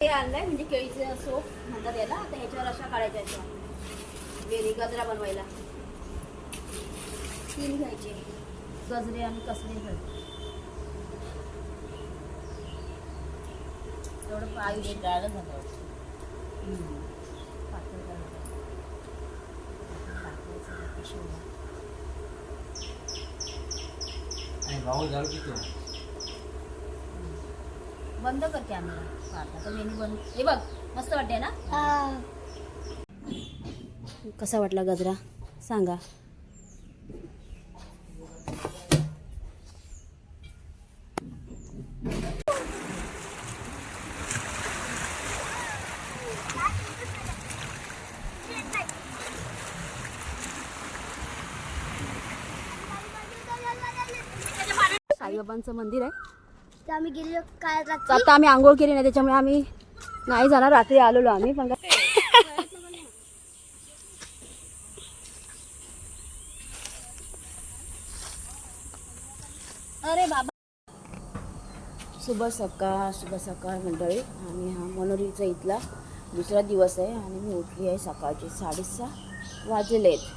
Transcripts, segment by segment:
हे आणलंय म्हणजे केळीचे सोप म्हणतात याला. आता ह्याच्यावर अशा काढायच्या अशा वेली गजरा बनवायला. तीन घ्यायचे. गजरे आणि कसले घ्यायचे. एवढं पाहिजे डाळ झालं भाऊ झालं की तो. बंद कर कॅमेरा आता तर मेनू बंद हे बघ मस्त वाटते ना? कसा वाटला गजरा? सांगा. साईबाबांचं मंदिर आहे. तर आम्ही रात्री. आता आम्ही आंघोळ केली नाही त्याच्यामुळे आम्ही नाही जाणार रात्री आलेलो आम्ही पण अरे बाबा. शुभ सकाळ शुभ सकाळ मंडळी. आणि हा मनोरीचा इथला दुसरा दिवस आहे आणि मी उठली आहे सकाळचे साडेसहा वाजलेले आहेत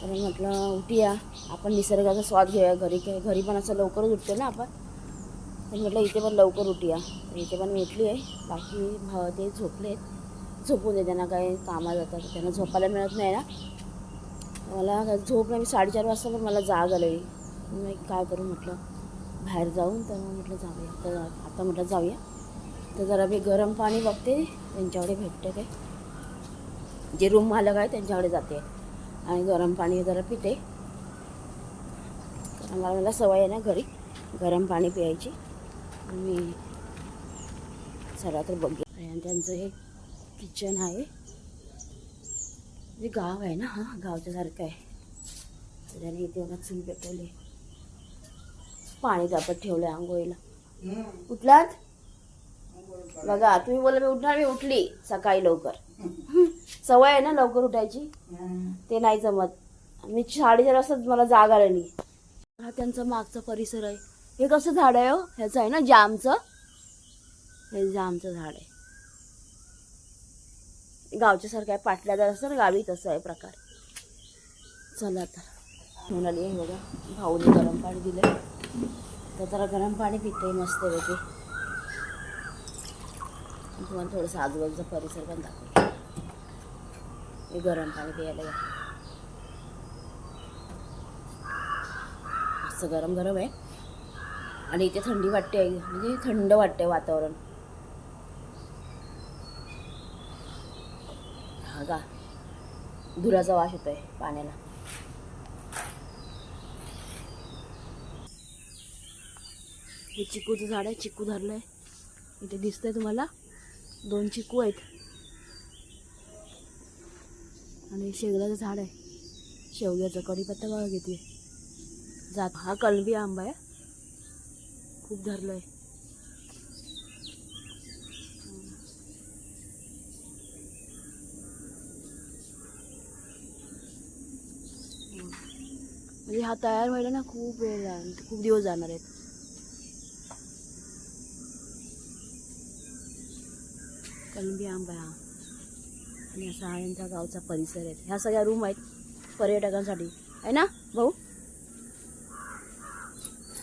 तर म्हटलं उठूया. आपण निसर्गाचा स्वाद घेऊया. घरी काय घरी पण असं लवकरच उठतो ना आपण. तर म्हटलं इथे पण लवकर उठूया. इथे पण मी उठली आहे. बाकी भाव ते झोपले आहेत. झोपू दे त्यांना काय कामाला जातात त्यांना झोपायला मिळत नाही ना. मला झोप नाही मी साडेचार वाजता पण मला जाग आली. मी काय करू? म्हटलं बाहेर जाऊन तर मग म्हटलं जाऊया. तर आता म्हटलं जाऊया. तर जरा मी गरम पाणी बघते त्यांच्याकडे भेटते काय जे रूम मालक आहे त्यांच्याकडे जाते. आणि गरम पाणी जरा पिते. कारण मला मला सवय आहे ना घरी गरम पाणी प्यायची. मी चला तर बघूया. आणि त्यांचं हे किचन आहे. जे गाव आहे ना हा गावच्या सारखं आहे. तर त्याने इथे बघा चूल पेटवले. पाणी तापत ठेवलं आंघोळीला. उठलात? बघा तुम्ही बोला मी उठणार मी उठली सकाळी लवकर. सवय आहे ना लवकर उठायची? ते नाही जमत. मी साडेचार वाजताच मला जाग आलेली हा त्यांचा मागचा परिसर आहे. हे कसं झाड आहे हो? ह्याचं आहे ना जामचं हे जामचं झाड आहे. गावच्या सारखं आहे पाटल्या जर असं गावी तसं आहे प्रकार. चला तर म्हणाली हे बघा भाऊने गरम पाणी दिलं तर जरा गरम पाणी पिते मस्त वेगळे तुम्हाला थोडंसं आजूबाजूचा परिसर पण दाखवते. हे गरम पाणी प्यायला या. मस्त गरम गरम आहे. आणि इथे थंडी वाटते म्हणजे थंड वाटते वातावरण. हा का? धुराचा वास येतोय पाण्याला. हे चिकूचं झाड आहे चिकू धरलंय. इथे दिसतंय तुम्हाला. दोन चिकू आहेत. आणि शेवग्याचं झाड आहे. शेवग्याचं कढीपत्ता बघा घेते जात हा कलबी आंबा आहे. खूप धरलंय. म्हणजे हा तयार व्हायला ना खूप वेळ जाणार खूप दिवस जाणार आहेत. कलंबी आंबा हा आणि असा हा यांचा गावचा परिसर आहे. ह्या सगळ्या रूम आहेत पर्यटकांसाठी. आहे ना भाऊ?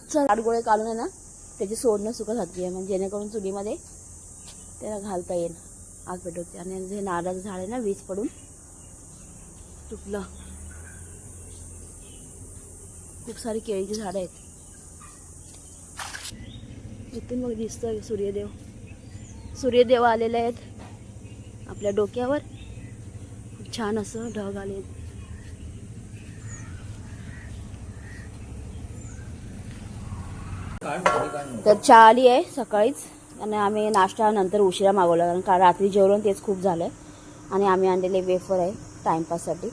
चल आडगोळे काढून आहे ना? त्याची सोडणं सुकत घातली आहे म्हणजे जेणेकरून चुलीमध्ये त्याला घालता येईल आग पेटवते. आणि जे नारळाचं झाड आहे ना वीज पडून तुटलं. खूप सारी केळीची झाडं आहेत. इथून मग दिसतंय सूर्यदेव. सूर्यदेव आलेले आहेत आपल्या डोक्यावर. खूप छान असं ढग आले आहेत तर चहा आली आहे सकाळीच. आणि आम्ही नाश्ता नंतर उशिरा मागवला कारण का रात्री जेवण तेच खूप झालं आणि आम्ही आणलेले वेफर आहे टाइमपाससाठी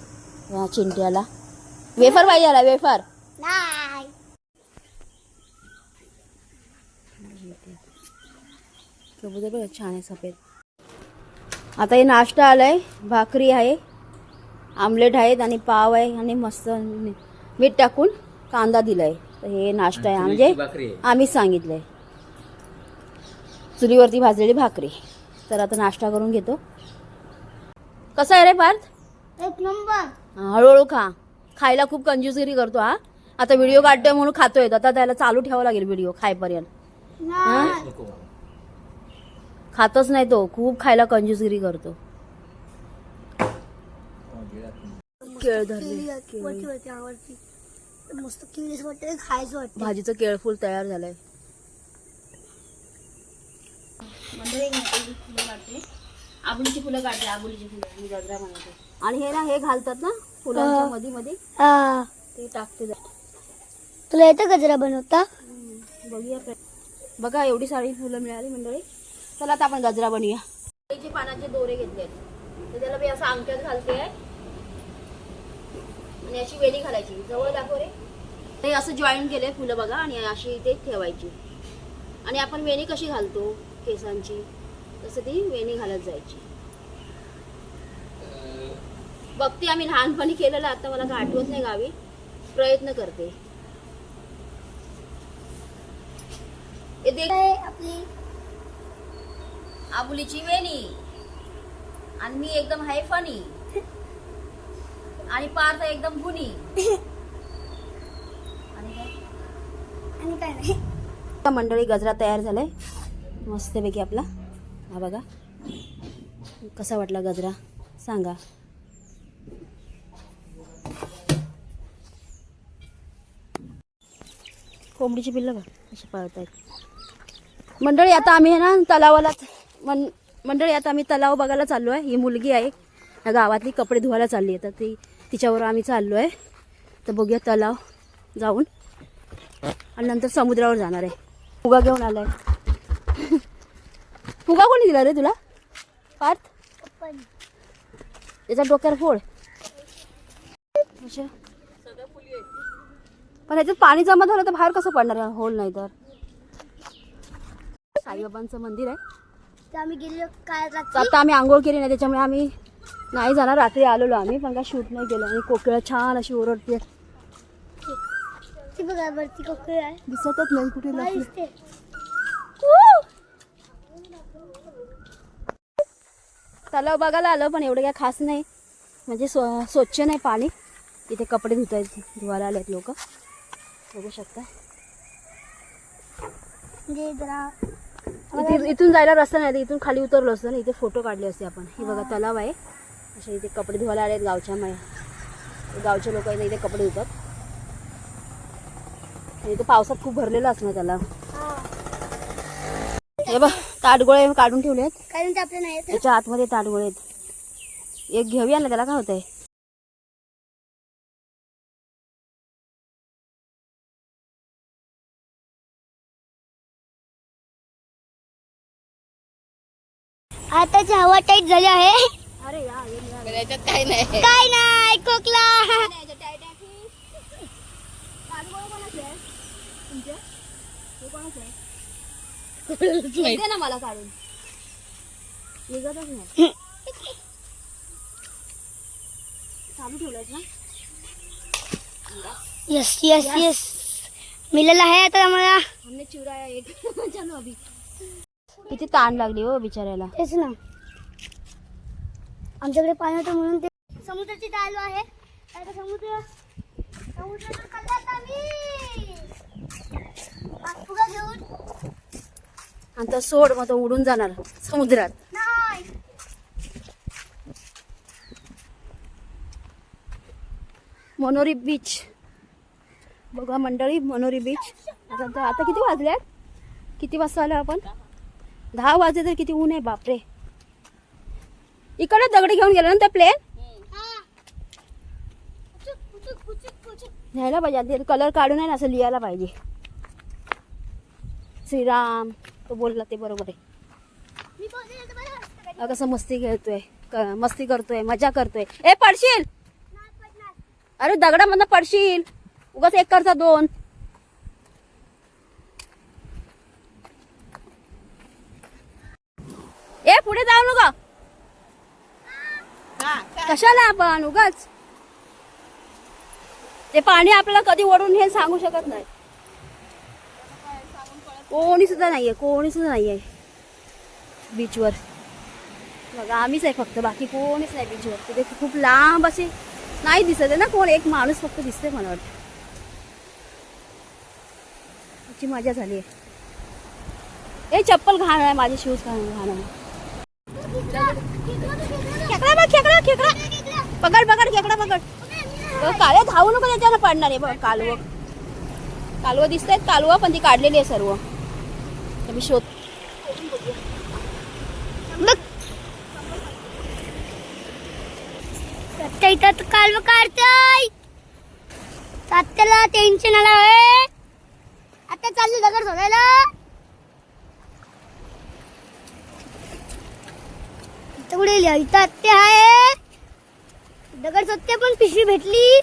या चिंट्याला वेफर पाहिजे आला वेफर बघा छान आहे सफेद. आता हे नाश्ता आलाय भाकरी आहे आमलेट आहेत आणि पाव आहे आणि मस्त मीठ टाकून कांदा दिलाय. तर हे नाश्ता आहे म्हणजे आम्हीच सांगितलंय चुलीवरती भाजलेली भाकरी. तर आता नाश्ता करून घेतो. कसा आहे रे पार्थ? एक नंबर. हा, हळूहळू खा. खायला खूप कंजूसगिरी करतो हा. आता व्हिडिओ काढतोय म्हणून खातोय. आता त्याला चालू ठेवावं लागेल व्हिडिओ खायपर्यंत. खातच नाही तो. खूप खायला कंजूसगिरी करतो. केळ धरले. मस्त किलीस वाटते खायचं वाटतं भाजीचं केळफूल तयार झालंय. आबुलीची फुलं काढते आबुलीची फुलं मी गजरा बनवते आणि हे ना हे घालतात ना फुलांच्या. मध्ये मध्ये ते टाकते. तुला येतं गजरा बनवता? बघूया बघा एवढी सारी फुलं मिळाली मंडळी. चला आता आपण गजरा बनवूया. पानाचे दोरे घेतले तर त्याला मी असं अंगठ्यात घालते आणि अशी वेली घालायची. जवळ दाखव रे. हे असं जॉईन केले फुलं बघा आणि अशी इथे ठेवायची. आणि आपण वेणी कशी घालतो? केसांची. तसं ती वेणी घालत जायची. बघते आम्ही लहानपणी केलेलं आता मला आठवत नाही गावी. प्रयत्न करते. आपली. आबुलीची वेणी. आणि मी एकदम हाय फनी आणि पार्थ एकदम गुणी. आणि काय? आणि काय नाही. आता मंडळी गजरा तयार झालाय. मस्तपैकी आपला. हा बघा. कसा वाटला गजरा? सांगा. कोंबडीची पिल्लं बघ कशी पळतायत. मंडळी आता आम्ही आहे ना तलावाला मन मंडळी आता आम्ही तलाव बघायला चाललो आहे ही मुलगी आहे. या गावातली कपडे धुवायला चालली आहे. तर ती तिच्यावर आम्ही चाललो आहे तर बघूया तलाव जाऊन. आणि नंतर समुद्रावर जाणार आहे. फुगा घेऊन आलाय. फुगा कोणी दिला रे तुला? पार्थ? पण त्याच्या डोक्यावर फोड. पण ह्याच्यात पाणी जमा झालं तर बाहेर कसं पडणार आहे? होल नाही तर. साईबाबांचं मंदिर आहे. तर आम्ही गेलो काय आता आम्ही आंघोळ केली नाही त्याच्यामुळे आम्ही नाही जाणार रात्री आलेलो आम्ही पण काय शूट नाही केलं. आणि कोकिळा छान अशी ओरडते ती बघा वरती कोकळी आहे. दिसतच नाही कुठे लपली. तलाव बघायला आलं पण एवढं काय खास नाही. म्हणजे स्व स्वच्छ नाही पाणी. इथे कपडे धुत आहेत धुवायला आलेत लोक. बघू शकता. म्हणजे जरा इथे इथून जायला रस्ता नाही तर इथून खाली उतरलो असतं ना इथे फोटो काढले असते आपण. हे बघा तलाव आहे. असे इथे कपडे धुवायला आलेत गावच्या माया गावचे लोक इथे कपडे धुतात. आणि इथे पावसात खूप भरलेलं असणार तलाव हा बघ ताटगोळे काढून ठेवले आहेत कारण ते आपल्या नाही येत. याच्या आतमध्ये ताटगोळे आहेत. एक घेऊया ना त्याला काय होतंय? आताची हवा टाईट झाली आहे. अरे या काय नाही. खोकला. दे ना मला काढून. निघतच नाही. चालू ना? यस यस यस मिळालं आहे आता आम्हाला. हमने चुराया एक चलो अभी. किती ताण लागली हो बिचाऱ्याला. तेच ना. आमच्याकडे पाणी होतं म्हणून ते समुद्राची आलो आहे. आता समुद्र समुद्रावर चाललो आम्ही. फुगा घेऊन. आणि तो सोड मग तो उडून जाणार समुद्रात. नाही. मनोरी बीच. बघा मंडळी मनोरी बीच. आता आता किती वाजल्यात किती वाजता आलो आपण? दहा वाजले तर किती ऊन आहे बापरे. इकडे दगडी घेऊन गेलो ना त्या प्लेन न्यायला पाहिजे कलर काढून आहे ना असं लिहायला पाहिजे. श्रीराम तो बोलला ते बरोबर आहे. कसं मस्ती खेळतोय. मस्ती करतोय मजा करतोय. ए पडशील? अरे दगडामधनं पडशील. उगाच एक करता दोन. ए पुढे जाऊ नका. कशाला आपण? उगाच. ते पाणी आपल्याला कधी ओढून हे सांगू शकत नाही. कोणी सुद्धा नाहीये कोणी सुद्धा नाहीये. बीचवर. बघा आम्हीच आहे फक्त बाकी कोणीच नाही बीचवर. तिथे खूप लांब असे नाही दिसत आहे ना कोण एक माणूस फक्त दिसते मला वाटतं. त्याची मजा झाली आहे. ए चप्पल घाण आहे माझे शूज घाण घाण आहे खेकडा बघ खेकडा खेकडा पकड पकड खेकडा पकड. काळे धावू नको त्याच्यावर पडणार आहे. बघ कालवं. कालवं दिसत आहेत कालवं पण ती काढलेली आहे सर्व. मी शोध इथं कालव काढतोय. सात्याला टेन्शन आला होय. आता चालली दगड सोडायला. इथं कुठे इथं आत्या आहे. दगड सत्य पण पिशवी भेटली.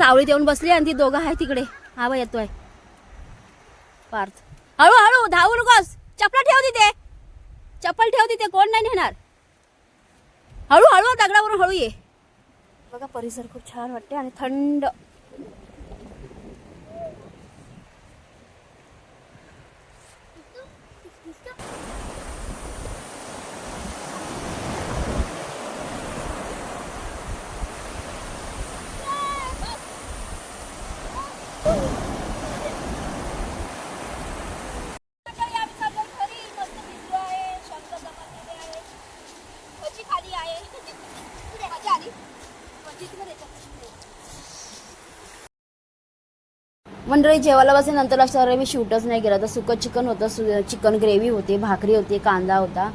सावळीत येऊन बसली आणि ती दोघं आहे तिकडे. हा येतोय. पार्थ. हळूहळू धावू नकोस. चपला ठेव तिथे. चप्पल ठेव तिथे कोण नाही नेणार. हळूहळू दगडावरून हळू ये. बघा परिसर खूप छान वाटते आणि थंड. मंडळी जेवायला बसले नंतर लक्षात आलं मी शूटच नाही केलं. तर सुकं चिकन होतं सु चिकन ग्रेव्ही होती भाकरी होती कांदा होता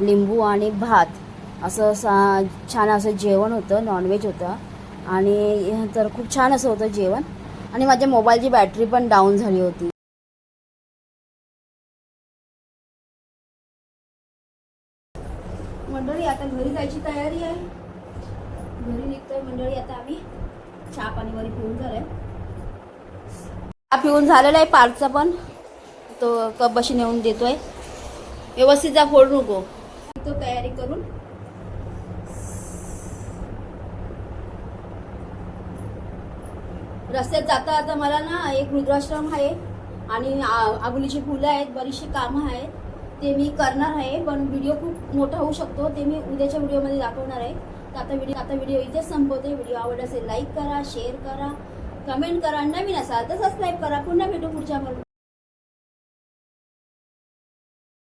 लिंबू आणि भात. असं सा छान असं जेवण होतं नॉनव्हेज होतं. आणि तर खूप छान असं होतं जेवण. आणि माझ्या मोबाईलची बॅटरी पण डाऊन झाली होती. मंडळी आता घरी जायची तयारी आहे. घरी निघतोय मंडळी आता आम्ही. चहा पाणी वरी पिऊन झालंय. पिऊन झालेला आहे पार्कचा पण. तो कप बशी नेऊन देतोय. व्यवस्थित जा फोड नको. तो तयारी करून. रस्त्यात जाता आता मला ना एक रुद्राश्रम आहे आणि आगुलीची फुलं आहेत बरीचशी कामं आहेत. ते मी करणार आहे पण व्हिडिओ खूप मोठा होऊ शकतो. ते मी उद्याच्या व्हिडिओमध्ये दाखवणार आहे. तर आता व्हिडिओ आता व्हिडिओ इथेच संपवते. व्हिडिओ आवडला असेल लाईक करा शेअर करा. कमेंट करा नवीन असाल तर सबस्क्राईब करा. पुन्हा भेटू पुढच्या